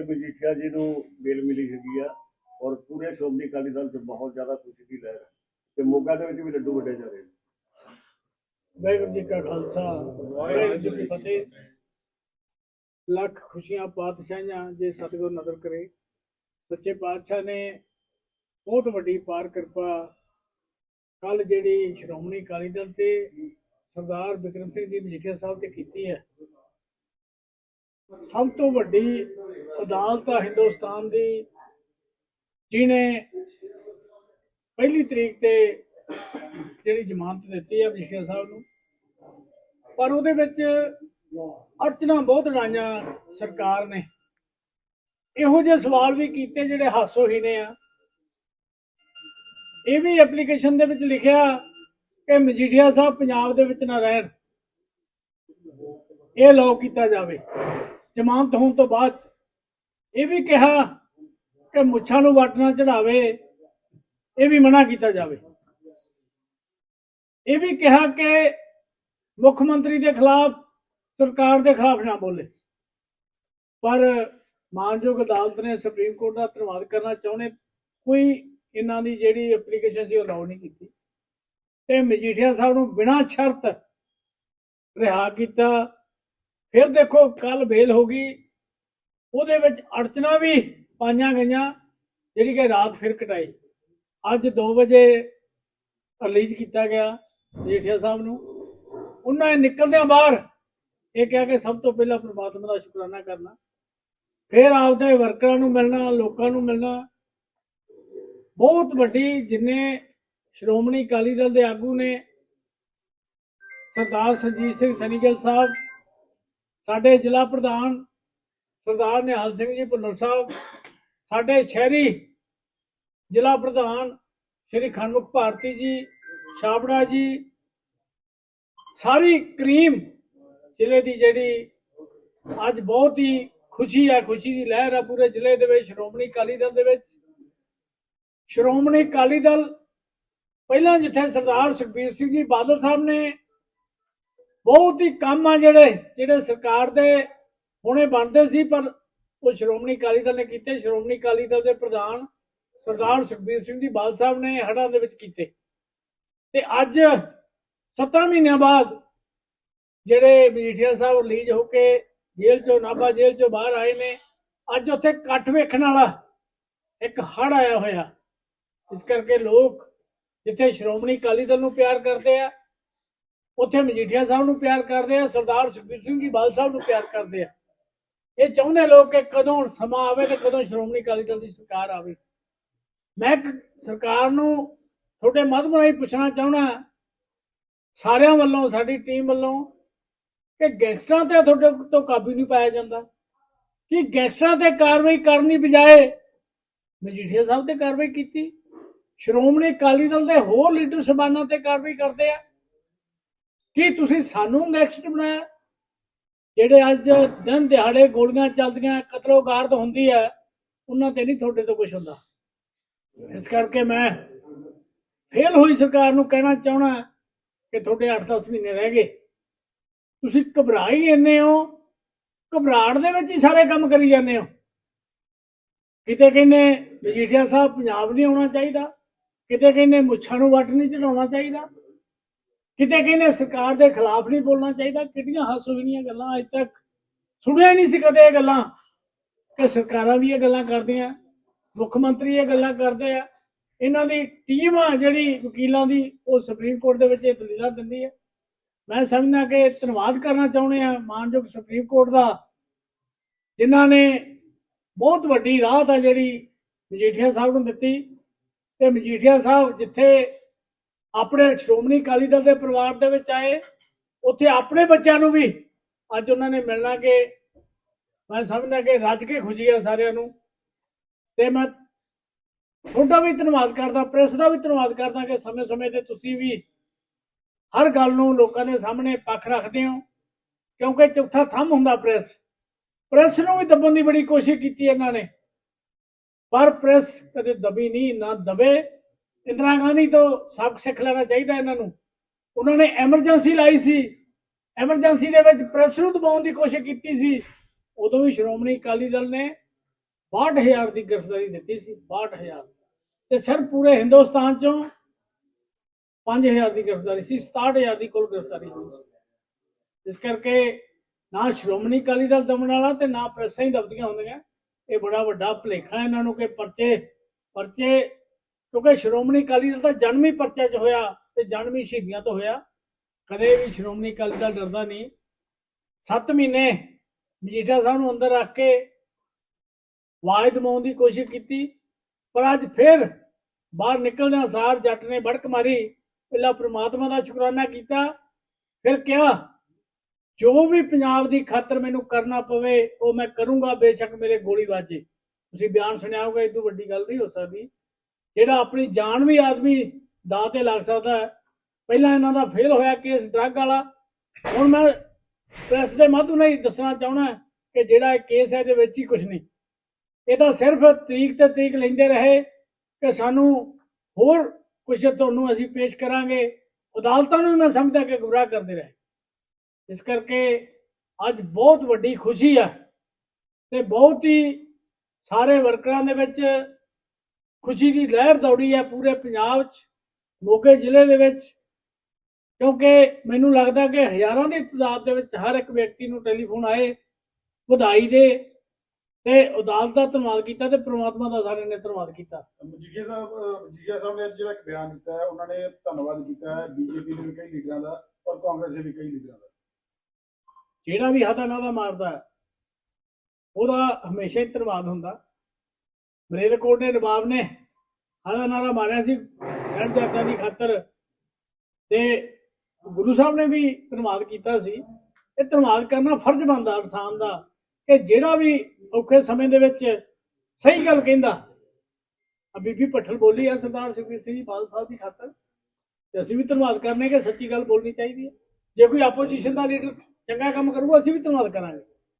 ਅੱਜ ਮਜੀਠੀਆ ਜੀ ਨੂੰ ਬੇਲ ਮਿਲੀ ਹੈਗੀ ਆ ਔਰ ਪੂਰੇ ਸ਼੍ਰੋਮਣੀ ਅਕਾਲੀ ਦਲ 'ਚ ਬਹੁਤ ਜ਼ਿਆਦਾ ਖੁਸ਼ੀ ਦੀ ਲਹਿਰ ਹੈ ਤੇ ਮੋਗਾ ਦੇ ਵਿੱਚ ਵੀ ਲੱਡੂ ਵੱਡੇ ਜਾ ਰਹੇ ਨੇ। ਵਾਹਿਗੁਰੂ ਜੀ ਕਾ ਖਾਲਸਾ, ਵਾਹਿਗੁਰੂ ਜੀ ਕੀ ਫਤਿਹ। ਲੱਖ ਖੁਸ਼ੀਆਂ ਪਾਤਸ਼ਾਹਾਂ ਜੇ ਸਤਿਗੁਰ ਨਦਰ ਕਰੇ। ਸੱਚੇ ਪਾਤਸ਼ਾਹ ਨੇ ਬਹੁਤ ਵੱਡੀ ਪਾਰ ਕਿਰਪਾ ਕੱਲ ਜਿਹੜੀ ਸ਼੍ਰੋਮਣੀ ਅਕਾਲੀ ਦਲ ਤੇ ਸਰਦਾਰ ਬਿਕਰਮ ਸਿੰਘ ਜੀ ਮਜੀਠੀਆ ਸਾਹਿਬ ਤੇ ਕੀਤੀ ਹੈ। ਸਭ ਤੋਂ ਵੱਡੀ ਅਦਾਲਤ ਆ ਹਿੰਦੁਸਤਾਨ ਦੀ ਜਿਨੇ ਪਹਿਲੀ ਤਰੀਕ ਤੇ ਜਿਹੜੀ ਜ਼ਮਾਨਤ ਦਿੱਤੀ ਆ ਮਜੀਠੀਆ ਸਾਹਿਬ ਨੂੰ, ਪਰ ਉਹਦੇ ਵਿੱਚ ਅੜਚਨਾ ਬਹੁਤ ਲਾਈਆਂ ਸਰਕਾਰ ਨੇ। ਇਹੋ ਜਿਹੇ ਸਵਾਲ ਵੀ ਕੀਤੇ ਜਿਹੜੇ ਹਾਸੋਹੀਣੇ ਆ। ਇਹ ਵੀ ਐਪਲੀਕੇਸ਼ਨ ਦੇ ਵਿੱਚ ਲਿਖਿਆ ਕਿ ਮਜੀਠੀਆ ਸਾਹਿਬ ਪੰਜਾਬ ਦੇ ਵਿੱਚ ਨਾ ਰਹਿਣ। ਇਹ ਲਾਅ ਕੀਤਾ ਜਾਵੇ। ਜ਼ਮਾਨਤ ਹੋਣ ਤੋਂ ਬਾਅਦ ਇਹ ਵੀ ਕਿਹਾ ਕਿ ਮੁੱਛਾਂ ਨੂੰ ਵੱਟ ਨਾ ਚੜਾਵੇ, ਇਹ ਵੀ ਮਨਾ ਕੀਤਾ ਜਾਵੇ। ਇਹ ਵੀ ਕਿਹਾ ਕਿ ਮੁੱਖ ਮੰਤਰੀ ਦੇ ਖਿਲਾਫ, ਸਰਕਾਰ ਦੇ ਖਿਲਾਫ ਨਾ ਬੋਲੇ। ਪਰ ਮਾਨਯੋਗ ਅਦਾਲਤ ਨੇ ਸੁਪਰੀਮ ਕੋਰਟ ਦਾ ਧੰਨਵਾਦ ਕਰਨਾ ਚਾਹੁੰਦੇ, ਕੋਈ ਇਹਨਾਂ ਦੀ ਜਿਹੜੀ ਐਪਲੀਕੇਸ਼ਨ ਸੀ ਉਹ ਅਲਾਉ ਨਹੀਂ ਕੀਤੀ। ਤੇ ਮਜੀਠੀਆ ਸਾਹਿਬ ਨੂੰ ਬਿਨਾਂ ਸ਼ਰਤ ਰਿਹਾ ਕੀਤਾ। ਫਿਰ ਦੇਖੋ ਕੱਲ ਬੇਲ ਹੋ ਗਈ। ਉਹਦੇ ਵਿੱਚ ਅੜਚਨਾ ਵੀ ਪਾਈਆਂ ਗਈਆਂ, ਜਿਹੜੀ ਕਿ ਰਾਤ ਫਿਰ ਕਟਾਈ। ਅੱਜ 2 ਵਜੇ ਰਿਲੀਜ਼ ਕੀਤਾ ਗਿਆ ਜੇਠੀਆ ਸਾਹਿਬ ਨੂੰ। ਉਹਨਾਂ ਨੇ ਨਿਕਲਦਿਆਂ ਬਾਹਰ ਇਹ ਕਿਹਾ ਕਿ ਸਭ ਤੋਂ ਪਹਿਲਾਂ ਪ੍ਰਮਾਤਮਾ ਦਾ ਸ਼ੁਕਰਾਨਾ ਕਰਨਾ। ਫਿਰ ਆਪਦੇ ਵਰਕਰਾਂ ਨੂੰ ਮਿਲਣਾ, ਲੋਕਾਂ ਨੂੰ ਮਿਲਣਾ। ਬਹੁਤ ਵੱਡੀ ਜਿੰਨੇ ਸ਼੍ਰੋਮਣੀ ਅਕਾਲੀ ਦਲ ਦੇ ਆਗੂ ਨੇ, ਸਰਦਾਰ ਸੰਜੀਤ ਸਿੰਘ ਸਨੀਗਲ ਸਾਹਿਬ ਸਾਡੇ ਜ਼ਿਲ੍ਹਾ ਪ੍ਰਧਾਨ ਸਰਦਾਰ ਨਿਹਾਲ ਸਿੰਘ ਜੀ ਭੁੱਲਰ ਸਾਹਿਬ, ਸਾਡੇ ਸ਼ਹਿਰੀ ਜ਼ਿਲ੍ਹਾ ਪ੍ਰਧਾਨ ਸ਼੍ਰੀ ਖਨਮੁਖ ਭਾਰਤੀ ਜੀ, ਛਾਬੜਾ ਜੀ, ਸਾਰੀ ਕਰੀਮ ਜ਼ਿਲ੍ਹੇ ਦੀ ਜਿਹੜੀ ਅੱਜ ਬਹੁਤ ਹੀ ਖੁਸ਼ੀ ਹੈ, ਖੁਸ਼ੀ ਦੀ ਲਹਿਰ ਹੈ ਪੂਰੇ ਜ਼ਿਲ੍ਹੇ ਦੇ ਵਿੱਚ, ਸ਼੍ਰੋਮਣੀ ਅਕਾਲੀ ਦਲ ਦੇ ਵਿੱਚ। ਸ਼੍ਰੋਮਣੀ ਅਕਾਲੀ ਦਲ ਪਹਿਲਾਂ ਜਿੱਥੇ ਸਰਦਾਰ ਸੁਖਬੀਰ ਸਿੰਘ ਜੀ ਬਾਦਲ ਸਾਹਿਬ ਨੇ ਬਹੁਤ ਹੀ ਕੰਮ ਆ ਜਿਹੜੇ ਜਿਹੜੇ ਸਰਕਾਰ ਦੇ ਹੁਣੇ ਬਣਦੇ ਸੀ, ਪਰ ਉਹ ਸ਼੍ਰੋਮਣੀ ਅਕਾਲੀ ਦਲ ਨੇ ਕੀਤੇ। ਸ਼੍ਰੋਮਣੀ ਅਕਾਲੀ ਦਲ ਦੇ ਪ੍ਰਧਾਨ ਸਰਦਾਰ ਸੁਖਬੀਰ ਸਿੰਘ ਜੀ ਬਾਦਲ ਸਾਹਿਬ ਨੇ ਹੜ੍ਹਾਂ ਦੇ ਵਿੱਚ ਕੀਤੇ। ਤੇ ਅੱਜ 7 ਮਹੀਨਿਆਂ ਬਾਅਦ ਜਿਹੜੇ ਮਜੀਠੀਆ ਸਾਹਿਬ ਰਿਲੀਜ਼ ਹੋ ਕੇ ਜੇਲ੍ਹ ਚੋਂ, ਨਾਭਾ ਜੇਲ੍ਹ ਚੋਂ ਬਾਹਰ ਆਏ ਨੇ, ਅੱਜ ਉੱਥੇ ਇਕੱਠ ਵੇਖਣ ਵਾਲਾ ਇੱਕ ਹੜ ਆਇਆ ਹੋਇਆ। ਇਸ ਕਰਕੇ ਲੋਕ ਜਿੱਥੇ ਸ਼੍ਰੋਮਣੀ ਅਕਾਲੀ ਦਲ ਨੂੰ ਪਿਆਰ ਕਰਦੇ ਆ ਉੱਥੇ ਮਜੀਠੀਆ ਸਾਹਿਬ ਨੂੰ ਪਿਆਰ ਕਰਦੇ ਆ, ਸਰਦਾਰ ਸੁਖਬੀਰ ਸਿੰਘ ਜੀ ਬਾਦਲ ਸਾਹਿਬ ਨੂੰ ਪਿਆਰ ਕਰਦੇ ਆ। ਇਹ ਚਾਹੁੰਦੇ ਲੋਕ ਕਿ ਕਦੋਂ ਸਮਾਂ ਆਵੇ ਤੇ ਕਦੋਂ ਸ਼੍ਰੋਮਣੀ ਅਕਾਲੀ ਦਲ ਦੀ ਸਰਕਾਰ ਆਵੇ। ਮੈਂ ਇੱਕ ਸਰਕਾਰ ਨੂੰ ਤੁਹਾਡੇ ਮਾਧਿਅਮ ਰਾਹੀਂ ਪੁੱਛਣਾ ਚਾਹੁੰਦਾ ਸਾਰਿਆਂ ਵੱਲੋਂ, ਸਾਡੀ ਟੀਮ ਵੱਲੋਂ, ਕਿ ਗੈਂਗਸਟਰਾਂ ਤੇ ਤੁਹਾਡੇ ਤੋਂ ਕਾਬੂ ਨਹੀਂ ਪਾਇਆ ਜਾਂਦਾ? ਕਿ ਗੈਂਗਸਟਰਾਂ ਤੇ ਕਾਰਵਾਈ ਕਰਨ ਦੀ ਬਜਾਏ ਮਜੀਠੀਆ ਸਾਹਿਬ ਤੇ ਕਾਰਵਾਈ ਕੀਤੀ? ਸ਼੍ਰੋਮਣੀ ਅਕਾਲੀ ਦਲ ਦੇ ਹੋਰ ਲੀਡਰ ਸਬਾਨਾਂ ਤੇ ਕਾਰਵਾਈ ਕਰਦੇ ਆ? ਕੀ ਤੁਸੀਂ ਸਾਨੂੰ ਗੈਂਗਸਟਰ ਬਣਾਇਆ? ਜਿਹੜੇ ਅੱਜ ਦਿਨ ਦਿਹਾੜੇ ਗੋਲੀਆਂ ਚੱਲਦੀਆਂ, ਕਤਲੋਗਾਰਦ ਹੁੰਦੀ ਹੈ, ਉਹਨਾਂ ਤੇ ਨਹੀਂ ਤੁਹਾਡੇ ਤੋਂ ਕੁਝ ਹੁੰਦਾ। ਇਸ ਕਰਕੇ ਮੈਂ ਫੇਲ ਹੋਈ ਸਰਕਾਰ ਨੂੰ ਕਹਿਣਾ ਚਾਹਣਾ ਕਿ ਤੁਹਾਡੇ 8-10 ਮਹੀਨੇ ਰਹਿ ਗਏ। ਤੁਸੀਂ ਘਬਰਾ ਹੀ ਇੰਨੇ ਹੋ, ਘਬਰਾਹਟ ਦੇ ਵਿੱਚ ਹੀ ਸਾਰੇ ਕੰਮ ਕਰੀ ਜਾਂਦੇ ਹੋ। ਕਿਤੇ ਕਹਿੰਦੇ ਮਜੀਠੀਆ ਸਾਹਿਬ ਪੰਜਾਬ ਨਹੀਂ ਆਉਣਾ ਚਾਹੀਦਾ, ਕਿਤੇ ਕਹਿੰਦੇ ਮੁੱਛਾਂ ਨੂੰ ਵੱਟ ਨਹੀਂ ਚੜਾਉਣਾ ਚਾਹੀਦਾ। ਕਿਤੇ ਕਹਿੰਦੇ ਸਰਕਾਰ ਦੇ ਖਿਲਾਫ ਨਹੀਂ ਬੋਲਣਾ ਚਾਹੀਦਾ ਕਿੰਨੀਆਂ ਹਾਸੋਹੀਣੀਆਂ ਗੱਲਾਂ ਅੱਜ ਤੱਕ ਸੁਣਿਆ ਹੀ ਨਹੀਂ ਸੀ ਕਦੇ ਇਹ ਗੱਲਾਂ। ਕਿ ਸਰਕਾਰਾਂ ਵੀ ਇਹ ਗੱਲਾਂ ਕਰਦੀਆਂ, ਮੁੱਖ ਮੰਤਰੀ ਇਹ ਗੱਲਾਂ ਕਰਦੇ ਆ। ਇਹਨਾਂ ਦੀ ਟੀਮ ਆ ਜਿਹੜੀ ਵਕੀਲਾਂ ਦੀ, ਉਹ ਸੁਪਰੀਮ ਕੋਰਟ ਦੇ ਵਿੱਚ ਇਹ ਦਲੀਲਾਂ ਦਿੰਦੀ ਹੈ ਮੈਂ ਸਮਝਦਾ ਕਿ ਧੰਨਵਾਦ ਕਰਨਾ ਚਾਹੁੰਦੇ ਆ ਮਾਨਯੋਗ ਸੁਪਰੀਮ ਕੋਰਟ ਦਾ, ਜਿਨ੍ਹਾਂ ਨੇ ਬਹੁਤ ਵੱਡੀ ਰਾਹਤ ਆ ਜਿਹੜੀ ਮਜੀਠੀਆ ਸਾਹਿਬ ਨੂੰ ਦਿੱਤੀ। ਤੇ ਮਜੀਠੀਆ ਸਾਹਿਬ ਜਿੱਥੇ ਆਪਣੇ ਸ਼੍ਰੋਮਣੀ ਅਕਾਲੀ ਦਲ ਦੇ ਪਰਿਵਾਰ ਦੇ ਵਿੱਚ ਆਏ। ਉੱਥੇ ਆਪਣੇ ਬੱਚਿਆਂ ਨੂੰ ਵੀ ਅੱਜ ਉਹਨਾਂ ਨੇ ਮਿਲਣਾ ਕਿ ਮੈਂ ਸਮਝਦਾ ਕਿ ਰੱਜ ਕੇ ਖੁਸ਼ੀ ਆ ਸਾਰਿਆਂ ਨੂੰ। ਤੇ ਮੈਂ ਤੁਹਾਡਾ ਵੀ ਧੰਨਵਾਦ ਕਰਦਾ, ਪ੍ਰੈਸ ਦਾ ਵੀ ਧੰਨਵਾਦ ਕਰਦਾ ਕਿ ਸਮੇਂ-ਸਮੇਂ ਤੇ ਤੁਸੀਂ ਵੀ ਹਰ ਗੱਲ ਨੂੰ ਲੋਕਾਂ ਦੇ ਸਾਹਮਣੇ ਪੱਖ ਰੱਖਦੇ ਹੋ, ਕਿਉਂਕਿ ਚੌਥਾ ਥੰਮ ਹੁੰਦਾ ਪ੍ਰੈਸ। ਪ੍ਰੈਸ ਨੂੰ ਵੀ ਦੱਬਣ ਦੀ ਬੜੀ ਕੋਸ਼ਿਸ਼ ਕੀਤੀ ਇਹਨਾਂ ਨੇ। ਪਰ ਪ੍ਰੈਸ ਕਦੇ ਦਬੀ ਨਹੀਂ, ਨਾ ਦਬੇ। ਇੰਦਰਾ ਗਾਂਧੀ ਤੋਂ ਸਬਕ ਸਿੱਖ ਲੈਣਾ ਚਾਹੀਦਾ ਇਹਨਾਂ ਨੂੰ। ਉਹਨਾਂ ਨੇ ਐਮਰਜੈਂਸੀ ਲਾਈ ਸੀ। ਐਮਰਜੈਂਸੀ ਦੇ ਵਿੱਚ ਪ੍ਰੈਸ ਨੂੰ ਦਬਾਉਣ ਦੀ ਕੋਸ਼ਿਸ਼ ਕੀਤੀ ਸੀ। ਉਦੋਂ ਵੀ ਸ਼੍ਰੋਮਣੀ ਅਕਾਲੀ ਦਲ ਨੇ 62000 ਦੀ ਗ੍ਰਿਫਤਾਰੀ ਦਿੱਤੀ ਸੀ 62000 ਤੇ ਸਿਰ ਪੂਰੇ ਹਿੰਦੁਸਤਾਨ ਚੋਂ 5000 ਦੀ ਗ੍ਰਿਫਤਾਰੀ ਸੀ 67000 ਦੀ ਕੋਲ ਗ੍ਰਿਫਤਾਰੀ ਹੋਈ ਸੀ। ਇਸ ਕਰਕੇ ਨਾ ਸ਼੍ਰੋਮਣੀ ਅਕਾਲੀ ਦਲ ਦਮਨ ਵਾਲਾ ਤੇ ਨਾ ਪ੍ਰੈਸਾਂ ਹੀ ਦਬਦੀਆਂ ਹੁੰਦੀਆਂ। ਇਹ ਬੜਾ ਵੱਡਾ ਭੁਲੇਖਾ ਇਹਨਾਂ ਨੂੰ ਕਿ ਪਰਚੇ ਪਰਚੇ ਕਿਉਂਕਿ ਸ਼੍ਰੋਮਣੀ ਅਕਾਲੀ ਦਲ ਤਾਂ ਜਨਮੀ ਪਰਚੇ 'ਚ ਹੋਇਆ ਤੇ ਜਨਮੀ ਸ਼ਹੀਦੀਆਂ ਤੋਂ ਹੋਇਆ। ਕਦੇ ਵੀ ਸ਼੍ਰੋਮਣੀ ਅਕਾਲੀ ਦਲ ਡਰਦਾ ਨਹੀਂ। 7 ਮਹੀਨੇ ਮਜੀਠਾ ਸਾਹਿਬ ਨੂੰ ਅੰਦਰ ਰੱਖ ਕੇ ਆਵਾਜ਼ ਦਮਾਉਣ ਦੀ ਕੋਸ਼ਿਸ਼ ਕੀਤੀ, ਪਰ ਅੱਜ ਫਿਰ ਬਾਹਰ ਨਿਕਲਦਿਆਂ ਸਾਰ ਜੱਟ ਨੇ ਬੜਕ ਮਾਰੀ, ਪਹਿਲਾਂ ਪ੍ਰਮਾਤਮਾ ਦਾ ਸ਼ੁਕਰਾਨਾ ਕੀਤਾ, ਫਿਰ ਕਿਹਾ, ਜੋ ਵੀ ਪੰਜਾਬ ਦੀ ਖਾਤਰ ਮੈਨੂੰ ਕਰਨਾ ਪਵੇ, ਉਹ ਮੈਂ ਕਰੂੰਗਾ, ਬੇਸ਼ੱਕ ਮੇਰੇ ਗੋਲੀ ਵਾਜੇ। ਤੁਸੀਂ ਬਿਆਨ ਸੁਣਿਆ ਹੋਗਾ ਇਹ ਤੋਂ ਵੱਡੀ ਗੱਲ ਨਹੀਂ ਹੋ ਸਕਦੀ। ਜਿਹੜਾ ਆਪਣੀ ਜਾਨ ਵੀ ਆਦਮੀ ਦਾ ਤੇ ਲੱਗ ਸਕਦਾ ਹੈ। ਪਹਿਲਾਂ ਇਹਨਾਂ ਦਾ ਫੇਲ ਹੋਇਆ ਕੇਸ ਡਰੱਗ ਵਾਲਾ। ਹੁਣ ਮੈਂ ਪ੍ਰੈਸ ਦੇ ਮਾਧੂ ਨਾਲ ਹੀ ਦੱਸਣਾ ਚਾਹਣਾ ਕਿ ਜਿਹੜਾ ਇਹ ਕੇਸ ਹੈ ਇਹਦੇ ਵਿੱਚ ਹੀ ਕੁਝ ਨਹੀਂ। ਇਹ ਤਾਂ ਸਿਰਫ ਤਰੀਕ ਤੇ ਤਰੀਕ ਲੈਂਦੇ ਰਹੇ ਕਿ ਸਾਨੂੰ ਹੋਰ ਕੁਝ ਤੁਹਾਨੂੰ ਅਸੀਂ ਪੇਸ਼ ਕਰਾਂਗੇ। ਅਦਾਲਤਾਂ ਨੂੰ ਵੀ ਮੈਂ ਸਮਝਦਾ ਕਿ ਗੁੰਮਰਾਹ ਕਰਦੇ ਰਹੇ। ਇਸ ਕਰਕੇ ਅੱਜ ਬਹੁਤ ਵੱਡੀ ਖੁਸ਼ੀ ਹੈ ਤੇ ਬਹੁਤ ਹੀ ਸਾਰੇ ਵਰਕਰਾਂ ਦੇ ਵਿੱਚ ਖੁਸ਼ੀ ਦੀ ਲਹਿਰ ਦੌੜੀ ਹੈ ਪੂਰੇ ਪੰਜਾਬ 'ਚ ਮੋਗੇ ਜ਼ਿਲ੍ਹੇ ਦੇ ਵਿੱਚ। ਕਿਉਂਕਿ ਮੈਨੂੰ ਲੱਗਦਾ ਕਿ ਹਜ਼ਾਰਾਂ ਦੀ ਤਾਦਾਦ ਦੇ ਵਿੱਚ ਹਰ ਇੱਕ ਵਿਅਕਤੀ ਨੂੰ ਟੈਲੀਫੋਨ ਆਏ ਵਧਾਈ ਦੇ ਤੇ ਅਦਾਲਤ ਦਾ ਧੰਨਵਾਦ ਕੀਤਾ ਤੇ ਪ੍ਰਮਾਤਮਾ ਦਾ ਸਾਰਿਆਂ ਨੇ ਧੰਨਵਾਦ ਕੀਤਾ। ਮਜੀਠੀਆ ਸਾਹਿਬ ਅਹ ਮਜੀਠੀਆ ਸਾਹਿਬ ਨੇ ਅੱਜ ਜਿਹੜਾ ਇੱਕ ਬਿਆਨ ਦਿੱਤਾ ਹੈ ਉਹਨਾਂ ਨੇ ਧੰਨਵਾਦ ਕੀਤਾ ਹੈ ਬੀਜੇਪੀ ਦੇ ਵੀ ਕਈ ਲੀਡਰਾਂ ਦਾ ਔਰ ਕਾਂਗਰਸ ਦੇ ਵੀ ਕਈ ਲੀਡਰਾਂ ਦਾ। ਜਿਹੜਾ ਵੀ ਹੱਥਾਂ ਨਾਲ ਮਾਰਦਾ ਹੈ, ਉਹਦਾ ਹਮੇਸ਼ਾ ਹੀ ਧੰਨਵਾਦ ਹੁੰਦਾ। ਮਰੇਲਕੋਟ ਨੇ, ਨਵਾਬ ਨੇ। ਹਦਾ ਨਾਰਾ ਮਾਰਿਆ ਸੀ ਸਾਹਿਬਜ਼ਾਦਿਆਂ ਦੀ ਖਾਤਰ। ਤੇ ਗੁਰੂ ਸਾਹਿਬ ਨੇ ਵੀ ਧੰਨਵਾਦ ਕੀਤਾ ਸੀ। ਇਹ ਧੰਨਵਾਦ ਕਰਨਾ ਫਰਜ਼ ਬਣਦਾ ਇਨਸਾਨ ਦਾ ਕਿ ਜਿਹੜਾ ਵੀ ਔਖੇ ਸਮੇਂ ਦੇ ਵਿੱਚ ਸਹੀ ਗੱਲ ਕਹਿੰਦਾ। ਆ ਬੀਬੀ ਪੱਠਲ ਬੋਲੀ ਆ ਸਰਦਾਰ ਸੁਖਬੀਰ ਸਿੰਘ ਜੀ ਬਾਦਲ ਸਾਹਿਬ ਦੀ ਖਾਤਰ। ਤੇ ਅਸੀਂ ਵੀ ਧੰਨਵਾਦ ਕਰਨੇ ਕਿ ਸੱਚੀ ਗੱਲ ਬੋਲਣੀ ਚਾਹੀਦੀ ਹੈ। ਜੇ ਕੋਈ ਆਪੋਜੀਸ਼ਨ ਦਾ ਲੀਡਰ ਚੰਗਾ ਕੰਮ ਕਰੂਗਾ, ਅਸੀਂ ਵੀ ਧੰਨਵਾਦ ਕਰਾਂਗੇ।